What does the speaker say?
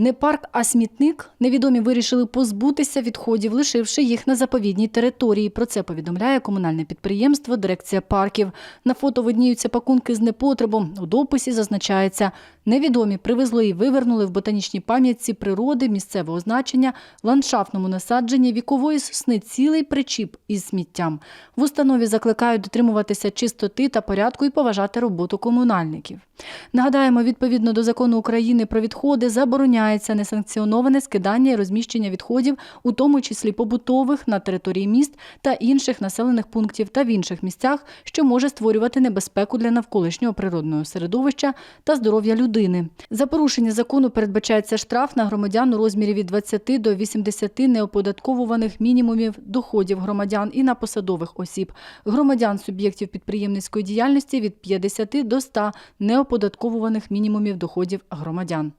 Не парк, а смітник. Невідомі вирішили позбутися відходів, лишивши їх на заповідній території. Про це повідомляє комунальне підприємство Дирекція парків. На фото видніються пакунки з непотребом. У дописі зазначається, невідомі привезли і вивернули в ботанічній пам'ятці природи, місцевого значення, ландшафтному насадженні вікової сосни цілий причіп із сміттям. В установі закликають дотримуватися чистоти та порядку і поважати роботу комунальників. Нагадаємо, відповідно до закону України про відходи забороняється несанкціоноване скидання і розміщення відходів, у тому числі побутових на території міст та інших населених пунктів та в інших місцях, що може створювати небезпеку для навколишнього природного середовища та здоров'я людини. За порушення закону передбачається штраф на громадян у розмірі від 20 до 80 неоподатковуваних мінімумів доходів громадян і на посадових осіб, громадян суб'єктів підприємницької діяльності від 50 до 100 неоподатковуваних мінімумів доходів громадян.